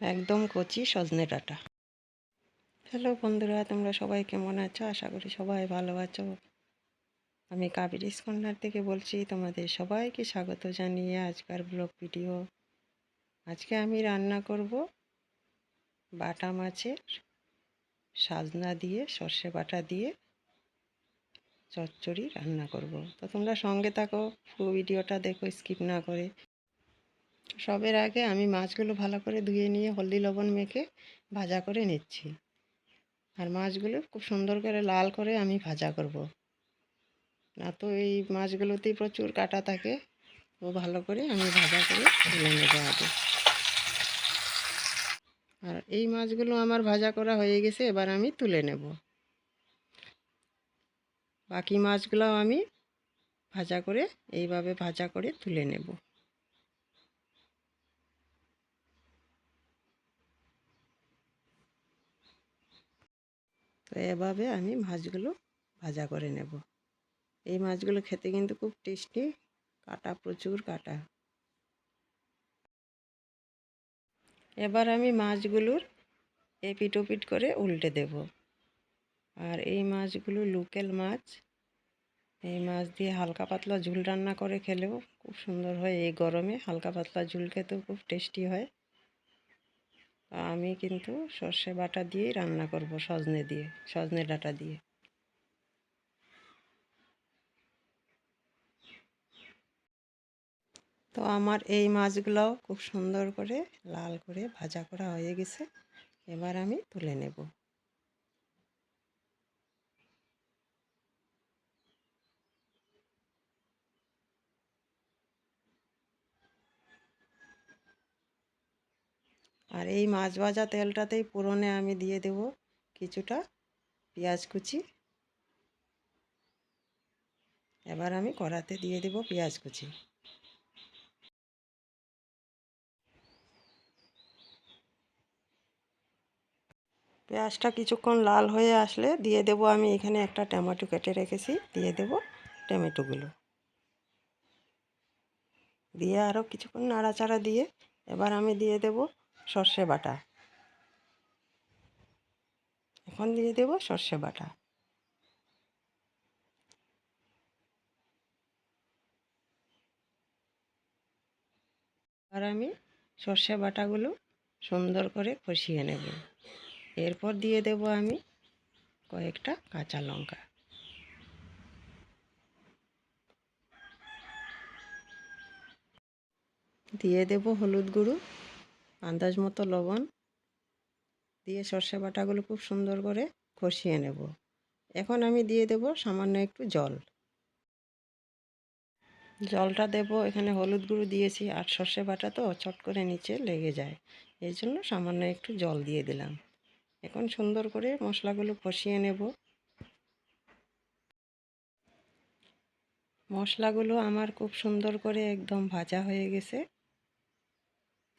একদম কচি সজনে ডাঁটা। হ্যালো বন্ধুরা, তোমরা সবাই কেমন আছো? আশা করি সবাই ভালো আছো। আমি কাবেরিস কর্নার থেকে বলছি, তোমাদের সবাইকে স্বাগত জানিয়ে আজকের ব্লগ ভিডিও। আজকে আমি রান্না করব বাটা মাছের সাজনা দিয়ে, সর্ষে বাটা দিয়ে চচ্চড়ি রান্না করব। তো তোমরা সঙ্গে থাকো ভিডিওটা দেখো, স্কিপ না করে। সবের আগে আমি মাছগুলো ভালো করে ধুয়ে নিয়ে হলদি লবণ মেখে ভাজা করে নিচ্ছি। আর মাছগুলো খুব সুন্দর করে লাল করে আমি ভাজা করব। না তো এই মাছগুলোতেই প্রচুর কাটা থাকে, ও ভালো করে আমি ভাজা করে তুলে নেব আগে। আর এই মাছগুলো আমার ভাজা করা হয়ে গেছে, এবার আমি তুলে নেব। বাকি মাছগুলো আমি ভাজা করে এইভাবে ভাজা করে তুলে নেব। তো এভাবে আমি মাছগুলো ভাজা করে নেব। এই মাছগুলো খেতে কিন্তু খুব টেস্টি, কাটা, প্রচুর কাটা। এবার আমি মাছগুলোর এপিট ওপিট করে উল্টে দেব। আর এই মাছগুলো লোকেল মাছ। এই মাছ দিয়ে হালকা পাতলা ঝুল রান্না করে খেলেও খুব সুন্দর হয়। এই গরমে হালকা পাতলা ঝুল খেতেও খুব টেস্টি হয়। আমি কিন্তু সর্ষে বাটা দিয়েই রান্না করব, সজনে দিয়ে, সজনে ডাটা দিয়ে। তো আমার এই মাছগুলোও খুব সুন্দর করে লাল করে ভাজা করা হয়ে গেছে। এবার আমি তুলে নেব। আর এই মাছ ভাজা তেলটাতেই পুরনে আমি দিয়ে দেব কিছুটা পেঁয়াজ কুচি। এবার আমি কড়াতে দিয়ে দেব পেঁয়াজ কুচি। পেঁয়াজটা কিছুক্ষণ লাল হয়ে আসলে দিয়ে দেব আমি এখানে একটা টমেটো কেটে রেখেছি, দিয়ে দেব টমেটোগুলো। দিয়ে আরও কিছুক্ষণ নাড়াচাড়া দিয়ে এবার আমি দিয়ে দেব সর্ষে বাটা। এখন দিয়ে দেব সর্ষে বাটা। আর আমি সর্ষে বাটাগুলো সুন্দর করে কষিয়ে নেব। এরপর দিয়ে দেব আমি কয়েকটা কাঁচা লঙ্কা। দিয়ে দেব হলুদ গুঁড়ো। আন্দাজ মতো লবণ দিয়ে সর্ষে বাটাগুলো খুব সুন্দর করে কষিয়ে নেব। এখন আমি দিয়ে দেব সামান্য একটু জল। জলটা দেব, এখানে হলুদ গুঁড়ো দিয়েছি আর সর্ষে বাটা তো চট করে নিচে লেগে যায়। এই জন্য সামান্য একটু জল দিয়ে দিলাম। এখন সুন্দর করে মশলাগুলো কষিয়ে নেব। মশলাগুলো আমার খুব সুন্দর করে একদম ভাজা হয়ে গেছে।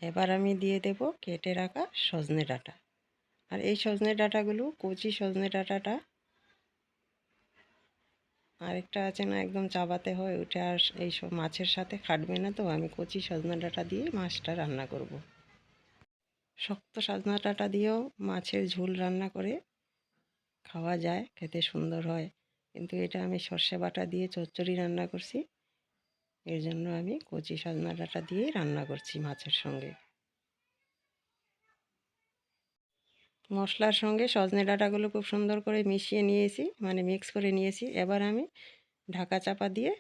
এবার আমি দিয়ে দেব কেটে রাখা সজনে ডাঁটা। আর এই সজনে ডাঁটাগুলো, কচি সজনে ডাঁটাটা আরেকটা আছে না, একদম চাবাতে হয়, ওটা আর এই সব মাছের সাথে খাটবে না তো, আমি কচি সজনা ডাঁটা দিয়ে মাছটা রান্না করব। শক্ত সজনা ডাঁটা দিয়েও মাছের ঝোল রান্না করে খাওয়া যায়, খেতে সুন্দর হয়। কিন্তু এটা আমি সর্ষে বাটা দিয়ে চচ্চড়ি রান্না করছি। এর জন্য আমি কচি সজনা ডাঁটা দিয়েই রান্না করছি মাছের সঙ্গে। মশলার সঙ্গে সজনে ডাঁটাগুলো খুব সুন্দর করে মিশিয়ে নিয়েছি মানে মিক্স করে নিয়েছি। এবার আমি ঢাকা চাপা দিয়ে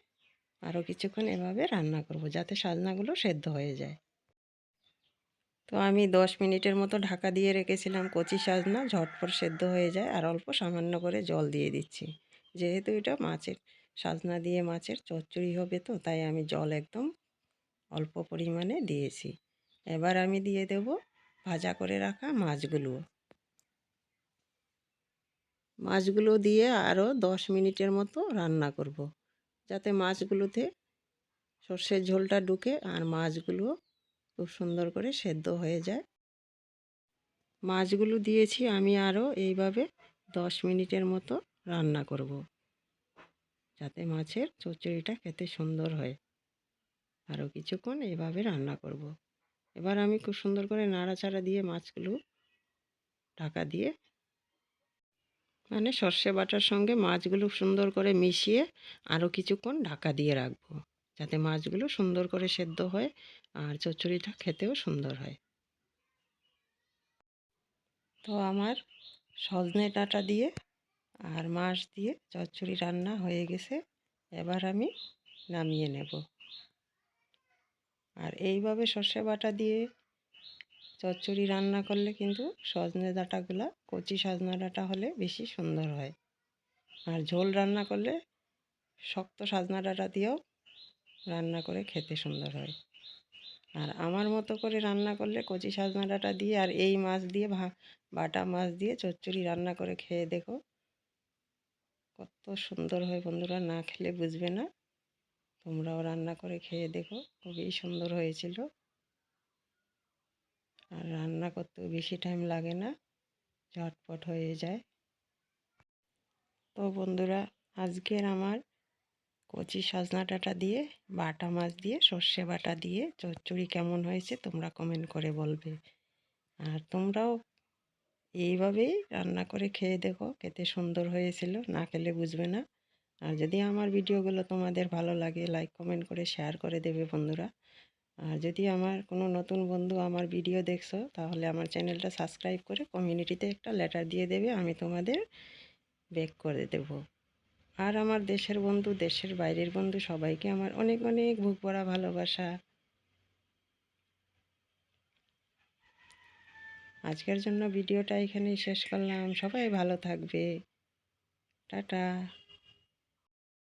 আরও কিছুক্ষণ এভাবে রান্না করব যাতে সাজনাগুলো সেদ্ধ হয়ে যায়। তো আমি দশ মিনিটের মতো ঢাকা দিয়ে রেখেছিলাম কচি সাজনা, ঝটপট সেদ্ধ হয়ে যায় আর অল্প সামান্য করে জল দিয়ে দিচ্ছি। যেহেতু এটা মাছের সাজনা দিয়ে মাছের চচ্চড়ি হবে তো, তাই আমি জল একদম অল্প পরিমাণে দিয়েছি এবার আমি দিয়ে দেব ভাজা করে রাখা মাছগুলো মাছগুলো দিয়ে আরও দশ মিনিটের মতো রান্না করব। যাতে মাছগুলোতে সর্ষের ঝোলটা ঢুকে আর মাছগুলো খুব সুন্দর করে সেদ্ধ হয়ে যায় মাছগুলো দিয়েছি আমি আরও এইভাবে দশ মিনিটের মতো রান্না করব। যাতে মাছের চচ্চড়িটা খেতে সুন্দর হয়। আরও কিছুক্ষণ এইভাবে রান্না করব। এবার আমি খুব সুন্দর করে নাড়াচাড়া দিয়ে মাছগুলো ঢাকা দিয়ে মানে সর্ষে বাটার সঙ্গে মাছগুলো সুন্দর করে মিশিয়ে আরও কিছুক্ষণ ঢাকা দিয়ে রাখব। যাতে মাছগুলো সুন্দর করে সেদ্ধ হয় আর চচ্চড়িটা খেতেও সুন্দর হয়। তো আমার সজনে ডাঁটা দিয়ে আর মাছ দিয়ে চচ্চড়ি রান্না হয়ে গেছে, এবার আমি নামিয়ে নেব। আর এইভাবে সর্ষে বাটা দিয়ে চচ্চড়ি রান্না করলে কিন্তু সজনে ডাঁটাগুলা, কচি সজনে ডাঁটা হলে বেশি সুন্দর হয়। আর ঝোল রান্না করলে শক্ত সাজনা ডাঁটা দিয়েও রান্না করে খেতে সুন্দর হয়। আর আমার মতো করে রান্না করলে কচি সজনা ডাঁটা দিয়ে আর এই মাছ দিয়ে বাটা মাছ দিয়ে চচ্চড়ি রান্না করে খেয়ে দেখো কত সুন্দর হয় বন্ধুরা, না খেলে বুঝবে না। তোমরাও রান্না করে খেয়ে দেখো, খুবই সুন্দর হয়েছিল। আর রান্না করতেও বেশি টাইম লাগে না, ঝটপট হয়ে যায়। তো বন্ধুরা, আজকের আমার কচি সজনা ডাঁটা দিয়ে, বাটা মাছ দিয়ে, সর্ষে বাটা দিয়ে, চচ্চড়ি কেমন হয়েছে তোমরা কমেন্ট করে বলবে। আর তোমরাও এইভাবেই রান্না করে খেয়ে দেখো খেতে সুন্দর হয়েছিল, না খেলে বুঝবে না। আর যদি আমার ভিডিওগুলো তোমাদের ভালো লাগে লাইক কমেন্ট করে শেয়ার করে দেবে বন্ধুরা। আর যদি আমার কোনো নতুন বন্ধু আমার ভিডিও দেখছ, তাহলে আমার চ্যানেলটা সাবস্ক্রাইব করে কমিউনিটিতে একটা লেটার দিয়ে দেবে, আমি তোমাদের ব্যাক করে দেব। আর আমার দেশের বন্ধু, দেশের বাইরের বন্ধু সবাইকে আমার অনেক অনেক বুক ভরা ভালোবাসা। আজকের জন্য ভিডিওটা এখানেই শেষ করলাম। সবাই ভালো থাকবে। টাটা।